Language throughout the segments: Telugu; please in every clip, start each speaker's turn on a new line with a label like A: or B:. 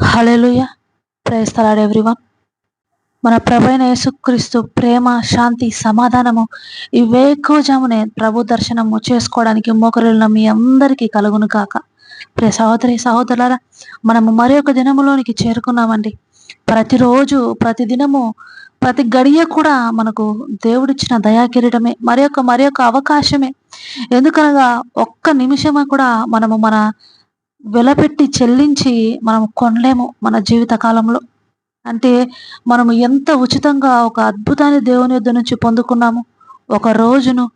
A: హలెలుయ ప్రేస్తలాడు ఎవ్రీవన్ మన ప్రభైన యేసుక్రీస్తు ప్రేమ శాంతి సమాధానము ఈ వేకువజామునే ప్రభు దర్శనము చేసుకోవడానికి మోకరున్న మీ అందరికీ కలుగును కాక ప్రే సహోదరి సహోదరులారా మనము మరి ఒక దినములోనికి చేరుకున్నామండి. ప్రతిరోజు ప్రతి దినము ప్రతి గడియ కూడా మనకు దేవుడిచ్చిన దయాకిరీటమే మరి యొక్క మరి యొక్క అవకాశమే. ఎందుకనగా ఒక్క నిమిషము కూడా మనము మన వెలపెట్టి చెల్లించి మనం కొనలేము మన జీవిత కాలంలో. అంటే మనము ఎంత ఉచితంగా ఒక అద్భుతాన్ని దేవుని యొద్ద నుంచి పొందుకున్నాము. ఒక రోజును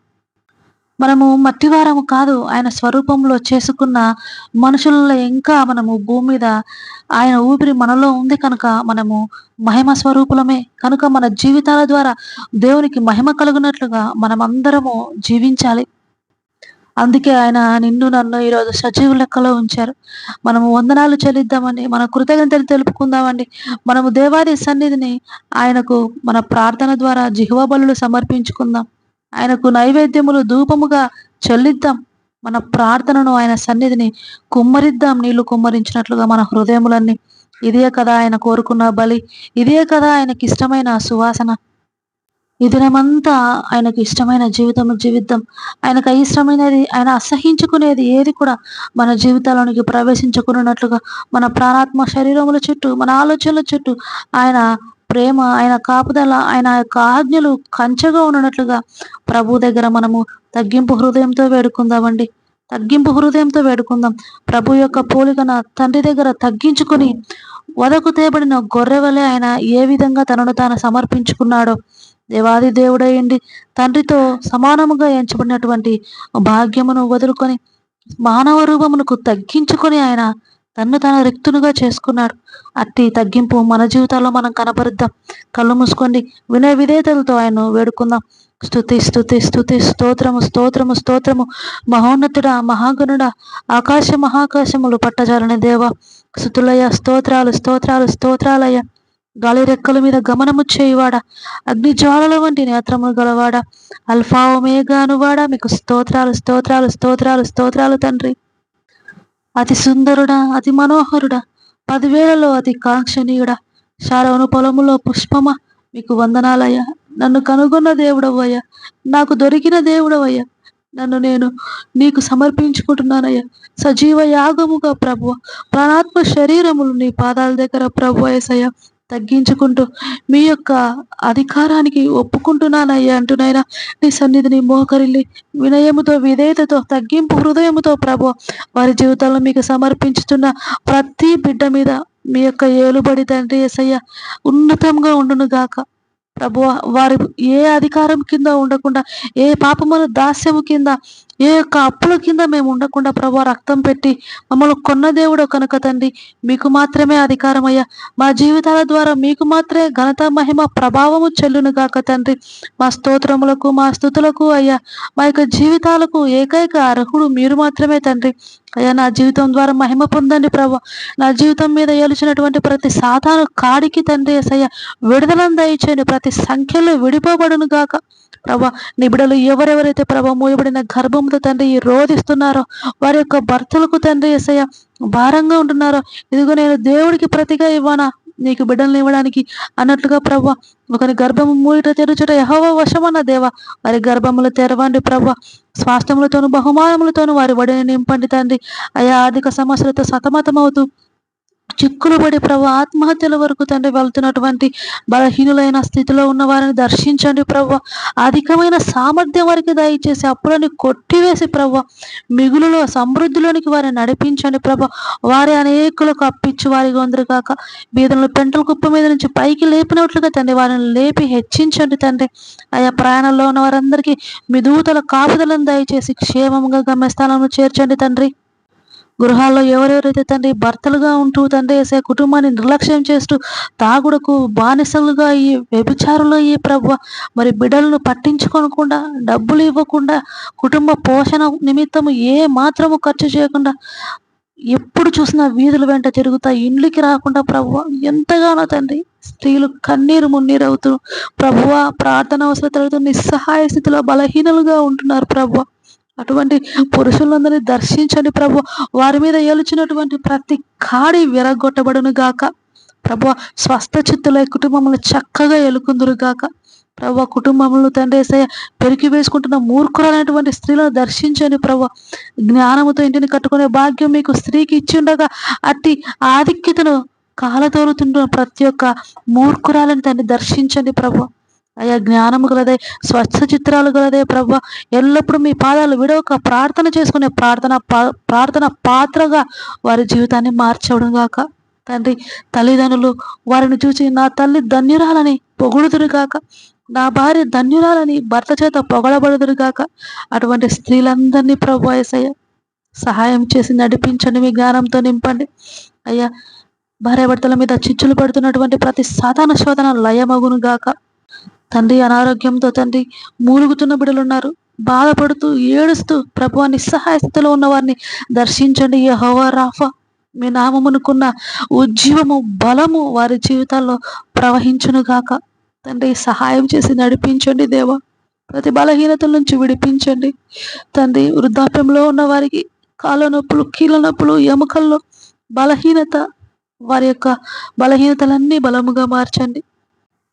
A: మనము మట్టివారము కాదు ఆయన స్వరూపంలో చేసుకున్న మనుషులలో ఇంకా మనము భూమి మీద ఆయన ఊపిరి మనలో ఉంది కనుక మనము మహిమ స్వరూపులమే. కనుక మన జీవితాల ద్వారా దేవునికి మహిమ కలుగునట్లుగా మనమందరము జీవించాలి. అందుకే ఆయన నిన్ను నన్ను ఈరోజు సజీవ లెక్కలో ఉంచారు. మనము వందనాలు చెల్లిద్దామని మన కృతజ్ఞతలు తెలుపుకుందామండి. మనము దేవాది సన్నిధిని ఆయనకు మన ప్రార్థన ద్వారా జిహ్వబలు సమర్పించుకుందాం. ఆయనకు నైవేద్యములు ధూపముగా చెల్లిద్దాం. మన ప్రార్థనను ఆయన సన్నిధిని కుమ్మరిద్దాం. నీళ్ళు కుమ్మరించినట్లుగా మన హృదయములన్నీ. ఇదే కదా ఆయన కోరుకున్న బలి. ఇదే కదా ఆయనకి ఇష్టమైన సువాసన. ఈ దినమంతా ఆయనకు ఇష్టమైన జీవితం జీవితం ఆయనకు అయిష్టమైనది ఆయన అసహించుకునేది ఏది కూడా మన జీవితాలోనికి ప్రవేశించుకున్నట్లుగా మన ప్రాణాత్మ శరీరముల చుట్టూ మన ఆలోచనల చుట్టూ ఆయన ప్రేమ ఆయన కాపుదల ఆయన యొక్క ఆజ్ఞలు కంచెగా ఉన్నట్లుగా ప్రభు దగ్గర మనము తగ్గింపు హృదయంతో వేడుకుందామండి. తగ్గింపు హృదయంతో వేడుకుందాం. ప్రభు యొక్క పోలికన తండ్రి దగ్గర తగ్గించుకుని వదకు తేబడిన గొర్రె వలె ఆయన ఏ విధంగా తనను తాను సమర్పించుకున్నాడో దేవాది దేవుడయండి తండ్రితో సమానముగా ఎంచబడినటువంటి భాగ్యమును వదులుకొని మానవ రూపమునకు తగ్గించుకొని ఆయన తన్ను తన రిక్తునుగా చేసుకున్నాడు. అట్టి తగ్గింపు మన జీవితాల్లో మనం కనపరుద్దాం. కళ్ళు మూసుకోండి. వినయ విధేతలతో ఆయన వేడుకుందాం. స్థుతి స్థుతి స్థుతి స్తోత్రము స్తోత్రము స్తోత్రము. మహోన్నతుడ మహాగణుడ ఆకాశ మహాకాశములు పట్టజాలని దేవ. స్థుతులయ్య స్తోత్రాలు స్తోత్రాలు స్తోత్రాలయ్య. గాలి రెక్కల మీద గమనము చేయువాడ? అగ్ని జ్వాలల వంటి నేత్రములు గలవాడ? అల్ఫా ఒమేగానువాడ మీకు స్తోత్రాలు స్తోత్రాలు స్తోత్రాలు స్తోత్రాలు తండ్రి. అతి సుందరుడా అతి మనోహరుడా పదివేలలో అతి కాంక్షణీయుడా. శారవను పొలములో పుష్పమ? మీకు వందనాలయ్యా. నన్ను కనుగొన్న దేవుడవయ్యా నాకు దొరికిన దేవుడవయ్యా నన్ను నేను నీకు సమర్పించుకుంటున్నానయ్యా. సజీవ యాగముగా ప్రభు ప్రాణాత్మ శరీరములు నీ పాదాల దగ్గర ప్రభు ఏసయ్య తగ్గించుకుంటూ మీ యొక్క అధికారానికి ఒప్పుకుంటున్నానయ్యా అంటున్నాయినా. నీ సన్నిధిని మోకరిల్లి వినయముతో విధేయతతో తగ్గింపు హృదయముతో ప్రభు వారి జీవితంలో మీకు సమర్పించుతున్న ప్రతి బిడ్డ మీద మీ యొక్క ఏలుబడి తండ్రి ఎసయ్య ఉన్నతంగా ఉండును గాక. ప్రభు వారి ఏ అధికారం కింద ఉండకుండా ఏ పాపముల దాస్యము కింద ఏ యొక్క అప్పుల కింద మేము ఉండకుండా ప్రభు రక్తం పెట్టి మమ్మల్ని కొన్న దేవుడు కనుక తండ్రి మీకు మాత్రమే అధికారం అయ్యా మా జీవితాల ద్వారా మీకు మాత్రమే ఘనత మహిమ ప్రభావము చెల్లును గాక తండ్రి. మా స్తోత్రములకు మా స్థుతులకు అయ్యా మా యొక్క జీవితాలకు ఏకైక అర్హుడు మీరు మాత్రమే తండ్రి. అయ్యా నా జీవితం ద్వారా మహిమ పొందండి ప్రభు. నా జీవితం మీద ఏలుచినటువంటి ప్రతి సాధారణ కాడికి తండ్రి అయ్యా విడుదలను దయచేయండి. ప్రతి సంఖ్యలో విడిపోబడును గాక. ప్రభా నిబిడలు ఎవరెవరైతే ప్రభా మూయబడిన గర్భంతో తండ్రి రోధిస్తున్నారో వారి యొక్క భర్తలకు తండ్రి ఎసయ్య భారంగా ఉంటున్నారో ఇదిగో నేను దేవుడికి ప్రతిగా ఇవ్వనా? నీకు బిడ్డలను ఇవ్వడానికి అన్నట్లుగా ప్రభ ఒకరి గర్భము మూయిట తెరుచుట యహోవ వశమన్న దేవ వారి గర్భములు తెరవండి ప్రభ. స్వాస్థములతోను బహుమానములతోను వారి వడిని నింపండి తండ్రి. అయా ఆర్థిక సమస్యలతో సతమతమవుతూ చిక్కులు పడి ప్రభు ఆత్మహత్యల వరకు తండ్రి వెళ్తున్నటువంటి బలహీనులైన స్థితిలో ఉన్న వారిని దర్శించండి ప్రభు. అధికమైన సామర్థ్యం వారికి దయచేసి అప్పులని కొట్టివేసి ప్రభు మిగులులో సమృద్ధిలోనికి వారిని నడిపించండి ప్రభు. వారి అనేకులకు అప్పించి వారి గొందరు కాక బీదలను పెంటల కుప్ప మీద నుంచి పైకి లేపినట్లుగా తండ్రి వారిని లేపి హెచ్చించండి తండ్రి. ఆయా ప్రయాణంలో ఉన్న వారందరికీ మీ దూతల కాపుదలను దయచేసి క్షేమంగా గమ్యస్థానంలో చేర్చండి తండ్రి. గృహాల్లో ఎవరెవరైతే తండ్రి భర్తలుగా ఉంటూ తండ్రి వేసే కుటుంబాన్ని నిర్లక్ష్యం చేస్తూ తాగుడుకు బానిసలుగా ఈ వ్యభిచారులు ఈ ప్రభు మరి బిడ్డలను పట్టించుకోకుండా డబ్బులు ఇవ్వకుండా కుటుంబ పోషణ నిమిత్తము ఏ మాత్రము ఖర్చు చేయకుండా ఎప్పుడు చూసినా వీధుల వెంట తిరుగుతా ఇండ్లకి రాకుండా ప్రభు ఎంతగానో తండ్రి స్త్రీలు కన్నీరు మున్నీరు అవుతూ ప్రభువ ప్రార్థన అవసరం అవసరతలతో నిస్సహాయ స్థితిలో బలహీనలుగా ఉంటున్నారు ప్రభువ అటువంటి పురుషులందరినీ దర్శించండి ప్రభు. వారి మీద ఏలుచినటువంటి ప్రతి కాడి విరగొట్టబడును గాక. ప్రభు స్వస్థ చిత్తులై కుటుంబములు చక్కగా ఎలుకుందురు గాక. ప్రభు కుటుంబములు తండ్రి ఏసయ్య పెరికి వేసుకుంటున్న మూర్ఖులైనటువంటి స్త్రీలను దర్శించండి ప్రభు. జ్ఞానముతో ఇంటిని కట్టుకునే భాగ్యం మీకు స్త్రీకి ఇచ్చి ఉండగా అట్టి ఆధిక్యతను కాలతోరుతుంటున్న ప్రతి ఒక్క మూర్ఖురాలను తండ్రి దర్శించండి ప్రభు. అయ్యా జ్ఞానము గలదే స్వచ్ఛ చిత్రాలు గలదే ప్రభా. ఎల్లప్పుడూ మీ పాదాలు విడవక ప్రార్థన చేసుకునే ప్రార్థన ప్రార్థన పాత్రగా వారి జీవితాన్ని మార్చవడం గాక. తండ్రి తల్లిదండ్రులు వారిని చూసి నా తల్లి ధన్యురాలని పొగుడుదురు గాక. నా భార్య ధన్యురాలని భర్త చేత పొగడబడుదురు గాక. అటువంటి స్త్రీలందరినీ ప్రభు అయ్యసయ్య సహాయం చేసి నడిపించండి మీ జ్ఞానంతో నింపండి. అయ్యా భార్యాభర్తల మీద చిచ్చులు పడుతున్నటువంటి ప్రతి సాధారణ శోధన లయమగును గాక. తండ్రి అనారోగ్యంతో తండ్రి మూలుగుతున్న బిడలున్నారు బాధపడుతూ ఏడుస్తూ ప్రభు నిస్సహాయ స్థితిలో ఉన్న వారిని దర్శించండి యహోవా రాఫా. మీ నామమునుకున్న ఉజ్జీవము బలము వారి జీవితాల్లో ప్రవహించును గాక తండ్రి సహాయం చేసి నడిపించండి దేవా. ప్రతి బలహీనతల నుంచి విడిపించండి. తండ్రి వృద్ధాప్యంలో ఉన్న వారికి కాళ్ళ నొప్పులు కీళ్ళ నొప్పులు ఎముకల్లో బలహీనత వారి యొక్క బలహీనతలన్నీ బలముగా మార్చండి.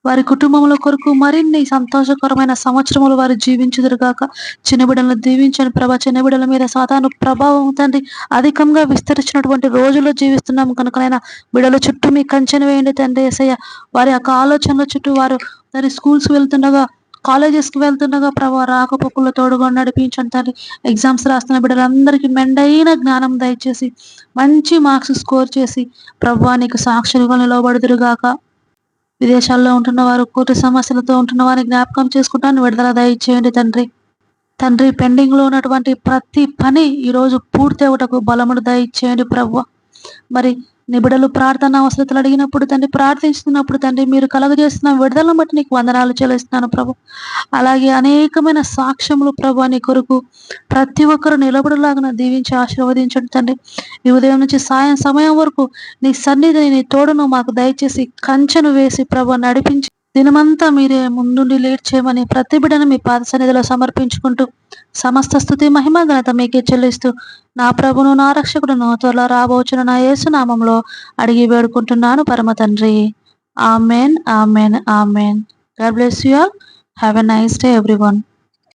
A: వారి కుటుంబముల కొరకు మరిన్ని సంతోషకరమైన సంవత్సరములు వారు జీవించుదురుగాక. చిన్నబిడలను దీవించని ప్రభా. చిన్నబిడల మీద సాధారణ ప్రభావం తండ్రి అధికంగా విస్తరించినటువంటి రోజుల్లో జీవిస్తున్నాం కనుకనైనా బిడల చుట్టూ మీ కంచెను వేయండి తండ్రి ఏసయ్య. వారి యొక్క ఆలోచనల చుట్టూ వారు దాని స్కూల్స్ వెళ్తుండగా కాలేజెస్కి వెళ్తుండగా ప్రభా రాకపోకుల తోడుగా నడిపించండి తండ్రి. ఎగ్జామ్స్ రాస్తున్న బిడ్డలందరికీ మెండైన జ్ఞానం దయచేసి మంచి మార్క్స్ స్కోర్ చేసి ప్రభా నీకు సాక్షులుగా నిలవబడుదురుగాక. విదేశాల్లో ఉంటున్న వారు కోటి సమస్యలతో ఉంటున్న వారిని జ్ఞాపకం చేసుకుంటాను. విడుదల దయచేయండి తండ్రి. తండ్రి పెండింగ్లో ఉన్నటువంటి ప్రతి పని ఈరోజు పూర్తి అవటకు బలమును దయచేయండి ప్రభు మరి నిబిడలు ప్రార్థన అవసరతలు అడిగినప్పుడు తండ్రి ప్రార్థిస్తున్నప్పుడు తండ్రి మీరు కలగజేస్తున్న విడుదలను బట్టి నీకు వందనాలు చెల్లిస్తున్నాను ప్రభు. అలాగే అనేకమైన సాక్ష్యములు ప్రభు నీ కొరకు ప్రతి ఒక్కరు నిలబడలాగా దీవించి ఆశీర్వదించండి తండ్రి. ఈ ఉదయం నుంచి సాయం సమయం వరకు నీ సన్నిధిని నీ తోడును మాకు దయచేసి కంచెను వేసి ప్రభు నడిపించి దినమంతా మీరే ముందుండి లేట్ చేయమని ప్రతి బిడ్డను మీ పాద సన్నిధిలో సమర్పించుకుంటూ సమస్త స్థుతి మహిమ ఘనత మీకే చెల్లిస్తూ నా ప్రభును నా రక్షకుడును త్వరలో రాబోచున నా యేసునామంలో అడిగి వేడుకుంటున్నాను పరమ తండ్రి. Amen amen amen. God bless you all. Have a nice day everyone